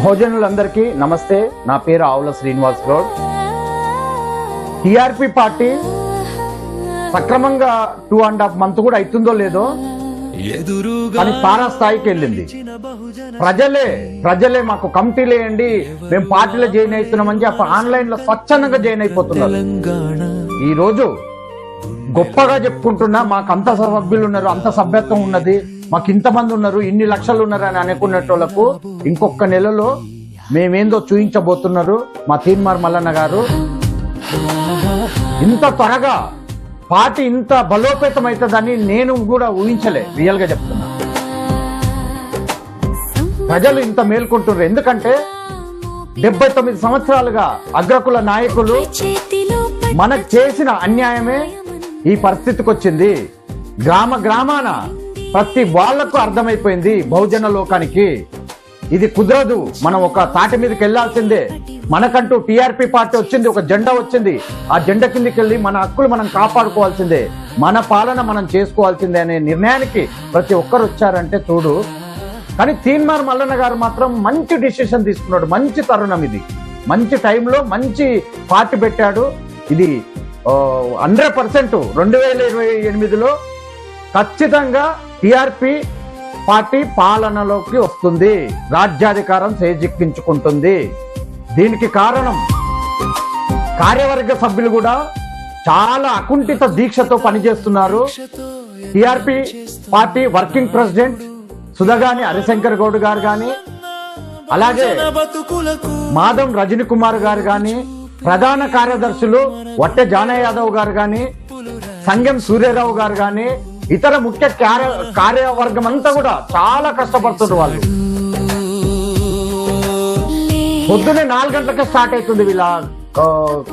భోజనులందరికీ నమస్తే. నా పేరు ఆవుల శ్రీనివాస్ గౌడ్. టిఆర్పి పార్టీ సక్రమంగా టూ అండ్ హాఫ్ మంత్ కూడా అవుతుందో లేదో కానీ తారా స్థాయికి వెళ్ళింది ప్రజలే ప్రజలే మాకు కమిటీలు వేయండి మేము పార్టీలో జాయిన్ అవుతున్నామని చెప్పి ఆన్లైన్లో స్వచ్ఛందంగా జాయిన్ అయిపోతున్నారు. ఈ రోజు గొప్పగా చెప్పుకుంటున్నా మాకు అంత సభ్యులు ఉన్నారు అంత సభ్యత్వం ఉన్నది. మాకు ఇంతమంది ఉన్నారు ఇన్ని లక్షలు ఉన్నారు అని అనుకునేటోళ్ళకు ఇంకొక నెలలో మేమేందో చూయించబోతున్నారు మా తీన్మార్ మల్లన్న గారు. ఇంత త్వరగా పార్టీ ఇంత బలోపేతం అవుతుందని నేను కూడా ఊహించలే రియల్గా చెప్తున్నా. ప్రజలు ఇంత మేల్కొంటున్నారు ఎందుకంటే డెబ్బై తొమ్మిది సంవత్సరాలుగా అగ్రకుల నాయకులు మనకు చేసిన అన్యాయమే ఈ పరిస్థితికి వచ్చింది గ్రామ గ్రామాన ప్రతి వాళ్ళకు అర్థమైపోయింది బహుజన లోకానికి. ఇది కుదరదు. మనం ఒక తాటి మీదకి వెళ్ళాల్సిందే మనకంటూ టీఆర్పీ పార్టీ వచ్చింది ఒక జెండా వచ్చింది. ఆ జెండా కిందికి వెళ్ళి మన హక్కులు మనం కాపాడుకోవాల్సిందే. మన పాలన మనం చేసుకోవాల్సిందే అనే నిర్ణయానికి ప్రతి ఒక్కరు వచ్చారంటే చూడు. కానీ తీన్మార్ మల్లన్న గారు మాత్రం మంచి డిసిషన్ తీసుకున్నాడు. మంచి తరుణం ఇది. మంచి టైంలో మంచి పార్టీ పెట్టాడు. ఇది హండ్రెడ్ పర్సెంట్ రెండు వేల ఇరవై ఎనిమిదిలో ఖచ్చితంగా టిఆర్పి పార్టీ పాలనలోకి వస్తుంది. రాజ్యాధికారం చేజిక్కించుకుంటుంది. దీనికి కారణం కార్యవర్గ సభ్యులు కూడా చాలా అకుంఠిత దీక్షతో పనిచేస్తున్నారు. TRP party working president Sudhagani Harishankar Goud గారు గాని అలాగే మాధవ్ రజని కుమార్ గారు గాని ప్రధాన కార్యదర్శులు వట్టె జానయాదవ్ యాదవ్ గారు గాని సంగం సూర్యరావు గారు గాని ఇతర ముఖ్య కార్య కార్యవర్గం అంతా కూడా చాలా కష్టపడుతున్నారు వాళ్ళు. పొద్దున్నే నాలుగు గంటలకే స్టార్ట్ అవుతుంది వీళ్ళ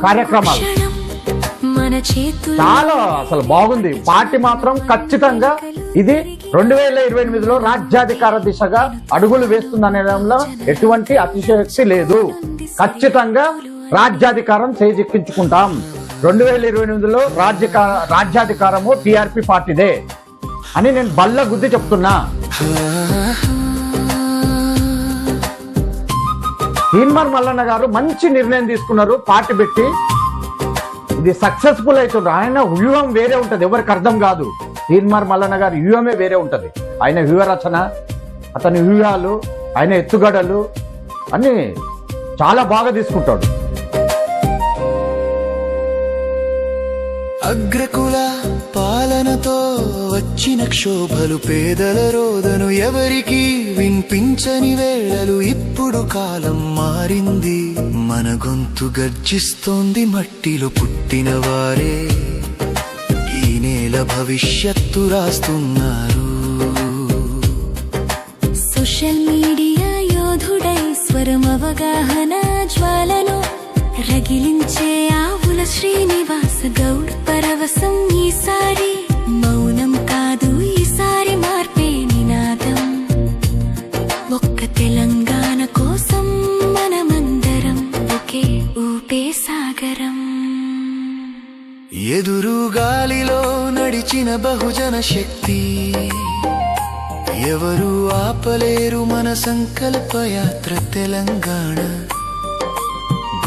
కార్యక్రమాలు. చాలా అసలు బాగుంది. పార్టీ మాత్రం ఖచ్చితంగా ఇది రెండు వేల ఇరవై ఎనిమిదిలో రాజ్యాధికార దిశగా అడుగులు వేస్తుందనేదంలో ఎటువంటి అతిశయోక్తి లేదు. ఖచ్చితంగా రాజ్యాధికారం చేజిక్కించుకుంటాం. రెండు వేల ఇరవై ఎనిమిదిలో రాజ్య రాజ్యాధికారము టిఆర్పి పార్టీదే అని నేను బల్ల గుద్ది చెప్తున్నా. తీన్మార్ మల్లన్న గారు మంచి నిర్ణయం తీసుకున్నారు పార్టీ పెట్టి. ఇది సక్సెస్ఫుల్ అవుతుంది ఆయన వ్యూహం వేరే ఉంటుంది ఎవరికి అర్థం కాదు. తీన్మార్ మల్లన్న గారి వ్యూహమే వేరే ఉంటుంది. ఆయన వ్యూహ రచన అతని వ్యూహాలు ఆయన ఎత్తుగడలు అన్నీ చాలా బాగా తీసుకుంటాడు. అగ్రకుల పాలనతో వచ్చిన క్షోభలు పేదల రోదను ఎవరికి వినిపించని వేళలు ఇప్పుడు కాలం మారింది. మన గొంతు గర్జిస్తోంది మట్టిలో పుట్టిన వారే ఈ నేల భవిష్యత్తు రాస్తున్నారు. సోషల్ మీడియా యోధుడై స్వరం అవగాహన జ్వాలను రగిలించే ఆవుల శ్రీనివాస గౌడ్ పరవశం ఈసారి. మౌనం కాదు ఈసారి మార్పే నినాదం ఒక్క తెలంగాణ కోసం మనమందరం ఒకే ఊపే సాగరం. ఎదురు గాలిలో నడిచిన బహుజన శక్తి. ఎవరు ఆపలేరు మన సంకల్ప యాత్ర తెలంగాణ.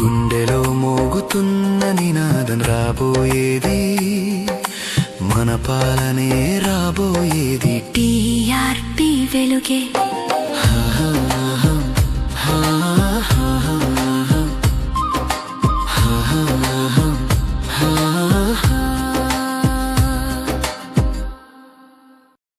గుండెలో మోగుతున్న నినాదం రాబోయేది. మన పాలనే రాబోయేది. టీఆర్పీ వెలుగే.